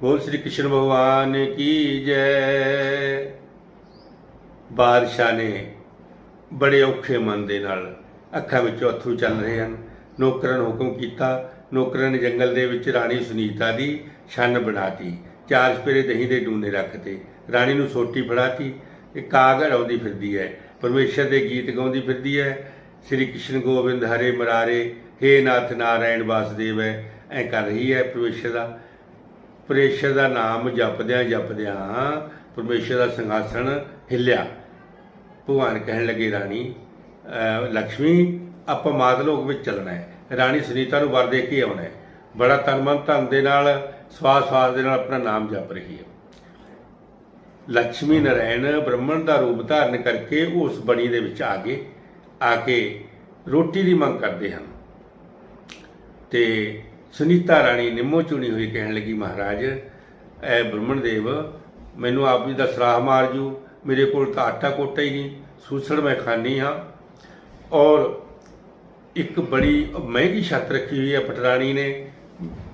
ਬੋਲ ਸ੍ਰੀ ਕ੍ਰਿਸ਼ਨ ਭਗਵਾਨ ਕੀ ਜੈ। ਬਾਦਸ਼ਾਹ ਨੇ ਬੜੇ ਔਖੇ ਮਨ ਦੇ ਨਾਲ ਅੱਖਾਂ ਵਿੱਚੋਂ ਅਥਰੂ ਚੱਲ ਰਹੇ ਹਨ। ਨੌਕਰਾਂ ਨੂੰ ਹੁਕਮ ਕੀਤਾ, ਨੌਕਰਾਂ ਨੇ ਜੰਗਲ ਦੇ ਵਿੱਚ ਰਾਣੀ ਸੁਨੀਤਾ ਦੀ ਛੰਨ ਬਣਾਤੀ। ਚਾਰ ਸਪੇਰੇ ਦਹੀਂ ਦੇ ਡੂਨੇ ਰੱਖਤੇ। ਰਾਣੀ ਨੂੰ ਸੋਟੀ ਫੜਾਤੀ। ਇਹ ਕਾਗੜ ਆਉਂਦੀ ਫਿਰਦੀ ਹੈ, ਪਰਮੇਸ਼ਰ ਦੇ ਗੀਤ ਗਾਉਂਦੀ ਫਿਰਦੀ ਹੈ। ਸ੍ਰੀ ਕ੍ਰਿਸ਼ਨ ਗੋਬਿੰਦ ਹਰੇ ਮਰਾਰੇ, ਹੇ ਨਾਥ ਨਾਰਾਇਣ ਵਾਸਦੇਵ ਹੈ। ਐ ਕਰ ਰਹੀ ਹੈ ਪਰਮੇਸ਼ਰ ਦਾ। ਪਰਮੇਸ਼ਰ ਦਾ ਨਾਮ ਜਪਦਿਆਂ ਜਪਦਿਆਂ ਪਰਮੇਸ਼ਰ ਦਾ ਸਿੰਘਾਸਣ ਹਿੱਲਿਆ। ਭਗਵਾਨ ਕਹਿਣ ਲੱਗੇ, ਰਾਣੀ ਲక్ష్ਮੀ ਆਪਾਂ ਮਾਤ ਲੋਕ ਵਿੱਚ ਚੱਲਣਾ ਹੈ। ਰਾਣੀ ਸੁਨੀਤਾ ਨੂੰ ਵਰ ਦੇ ਕੇ ਆਉਣਾ ਹੈ। ਬੜਾ ਤਨਮਨ ਧਨ ਦੇ ਨਾਲ, ਸਵਾਸ ਸਵਾਸ ਦੇ ਨਾਲ ਆਪਣਾ ਨਾਮ ਜਪ ਰਹੀ ਹੈ। ਲక్ష్ਮੀ ਨਰਾਇਣ ਬ੍ਰਹਮਣ ਦਾ ਰੂਪ ਧਾਰਨ ਕਰਕੇ ਉਸ ਬਣੀ ਦੇ ਵਿੱਚ ਆ ਗਏ। ਆ ਕੇ ਰੋਟੀ ਦੀ ਮੰਗ ਕਰਦੇ ਹਨ। ਤੇ ਸੁਨੀਤਾ ਰਾਣੀ ਨਿੰਮੋ ਚੁਣੀ ਹੋਈ ਕਹਿਣ ਲੱਗੀ, ਮਹਾਰਾਜ, ਐ ਬ੍ਰਹਮਣ ਦੇਵ, ਮੈਨੂੰ ਆਪ ਜੀ ਦਾ ਸਰਾਹ ਮਾਰ ਜੂ। ਮੇਰੇ ਕੋਲ ਤਾਂ ਆਟਾ ਕੋਟਾ ਹੀ ਨਹੀਂ ਸੂਸੜ ਮੈਂ ਖਾਨੀ ਹਾਂ। ਔਰ ਇੱਕ ਬੜੀ ਮਹਿੰਗੀ ਛੱਤ ਰੱਖੀ ਹੋਈ ਹੈ ਪਟਰਾਣੀ ਨੇ।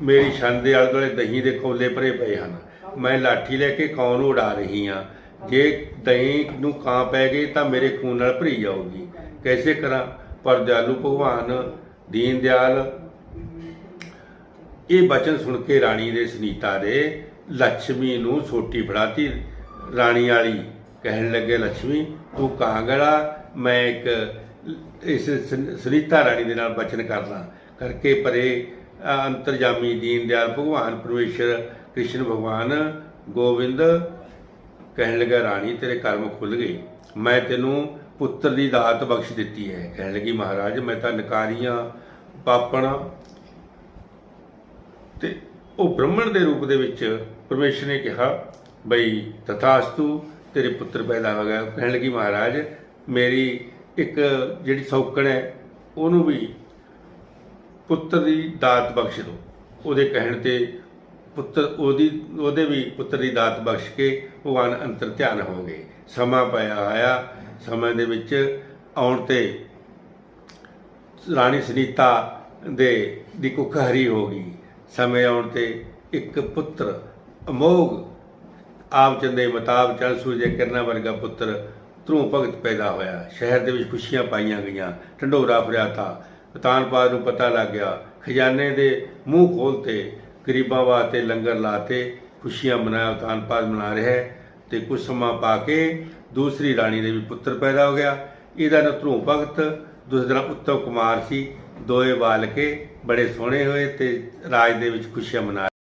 ਮੇਰੀ ਛੰਦ ਦੇ ਆਲੇ ਦੁਆਲੇ ਦਹੀਂ ਦੇ ਕੋਲੇ ਭਰੇ ਪਏ ਹਨ। ਮੈਂ ਲਾਠੀ ਲੈ ਕੇ ਕੌਣ ਨੂੰ ਉਡਾ ਰਹੀ ਹਾਂ? ਜੇ ਦਹੀਂ ਨੂੰ ਕਾਂ ਪੈ ਗਈ ਤਾਂ ਮੇਰੇ ਖੂਨ ਨਾਲ ਭਰੀ ਜਾਊਗੀ। ਕੈਸੇ ਕਰਾਂ? ਪਰ ਦਿਆਲੂ ਭਗਵਾਨ, ਦੀਨ ਦਿਆਲ ਇਹ ਬਚਨ ਸੁਣ ਕੇ ਰਾਣੀ ਦੇ ਸੁਨੀਤਾ ਦੇ ਲక్ష్ਮੀ ਨੂੰ ਛੋਟੀ ਫੜਾਤੀ। ਰਾਣੀ ਵਾਲੀ ਕਹਿਣ ਲੱਗੇ ਲక్ష్ਮੀ ਤੂੰ ਕਾਂਗੜਾ ਮੈਂ ਇੱਕ ਇਸ ਸੁਨੀਤਾ ਰਾਣੀ ਦੇ ਨਾਲ ਬਚਨ ਕਰਦਾ ਕਰਕੇ ਪਰੇ ਅੰਤਰਜਾਮੀ ਦੀਨ ਦਿਆਲ ਭਗਵਾਨ, ਪਰਮੇਸ਼ਰ ਕ੍ਰਿਸ਼ਨ ਭਗਵਾਨ, ਗੋਵਿੰਦ ਕਹਿਣ ਲੱਗਾ, ਰਾਣੀ, ਤੇਰੇ ਕਰਮ ਖੁੱਲ ਗਏ। ਮੈਂ ਤੈਨੂੰ ਪੁੱਤਰ ਦੀ ਦਾਤ ਬਖਸ਼ ਦਿੱਤੀ ਹੈ। ਕਹਿਣ ਲੱਗੀ, ਮਹਾਰਾਜ, ਮੈਂ ਤਾਂ ਨਕਾਰੀਆਂ, ਪਾਪਣ ਤੇ ਉਹ ਬ੍ਰਾਹਮਣ ਦੇ ਰੂਪ ਦੇ ਵਿੱਚ ਪਰਮੇਸ਼ਰ ਨੇ ਕਿਹਾ, ਬਈ ਤਥਾਸਤੂ, ਤੇਰੇ ਪੁੱਤਰ ਪੈਦਾ ਹੋ ਗਿਆ। ਕਹਿਣ ਲੱਗੀ, ਮਹਾਰਾਜ, ਮੇਰੀ ਇੱਕ ਜਿਹੜੀ ਸੌਕਣ ਹੈ, ਉਹਨੂੰ ਵੀ ਪੁੱਤਰ ਦੀ ਦਾਤ ਬਖਸ਼ ਦਿਓ ਉਹਦੇ ਕਹਿਣ ਤੇ ਪੁੱਤਰ ਉਹਦੀ, ਉਹਦੇ ਵੀ ਪੁੱਤਰ ਦੀ ਦਾਤ ਬਖਸ਼ ਕੇ ਭਗਵਾਨ ਅੰਤਰ ਧਿਆਨ ਹੋ ਗਏ ਸਮਾਂ ਪਿਆ ਆਇਆ, ਸਮੇਂ ਦੇ ਵਿੱਚ ਆਉਣ ਤੇ ਰਾਣੀ ਸੁਨੀਤਾ ਦੇ ਦੀ ਕੁੱਖ ਹਰੀ ਹੋ ਗਈ। ਸਮੇਂ ਆਉਣ ਤੇ ਇੱਕ ਪੁੱਤਰ, ਅਮੋਗ। ਆਪ ਚੰਦੇ ਮਤਾਬ ਚਲ ਸੂਰਜ ਕਿਰਨਾਂ ਵਰਗਾ ਪੁੱਤਰ ਧਰੂ ਭਗਤ ਪੈਦਾ ਹੋਇਆ। ਸ਼ਹਿਰ ਦੇ ਵਿੱਚ ਖੁਸ਼ੀਆਂ ਪਾਈਆਂ ਗਈਆਂ, ਢੰਡੋਰਾ ਫਿਰਿਆ ਤਾ ਤਾਨਪਾਲ ਨੂੰ ਪਤਾ ਲੱਗ ਗਿਆ, ਖਜ਼ਾਨੇ ਦੇ ਮੂੰਹ ਖੋਲਤੇ ਗਰੀਬਾਂ ਵਾਸਤੇ ਲੰਗਰ ਲਾਤੇ ਖੁਸ਼ੀਆਂ ਮਨਾਇਆ ਤਾਨਪਾਲ ਮਨਾ ਰਿਹਾ ਹੈ। ਤੇ ਕੁਝ ਸਮਾਂ ਪਾ ਕੇ ਦੂਸਰੀ ਰਾਣੀ ਦੇ ਵੀ ਪੁੱਤਰ ਪੈਦਾ ਹੋ ਗਿਆ। ਇਹਦਾ ਨਾਂ ਧਰੂ ਭਗਤ, ਦੂਸਰਾ ਉੱਤਮ ਕੁਮਾਰ ਸੀ। ਦੋਏ ਬਾਲ ਕੇ ਬੜੇ ਸੋਹਣੇ ਹੋਏ ਤੇ ਰਾਜ ਦੇ ਵਿੱਚ ਖੁਸ਼ੀਆਂ ਮਨਾ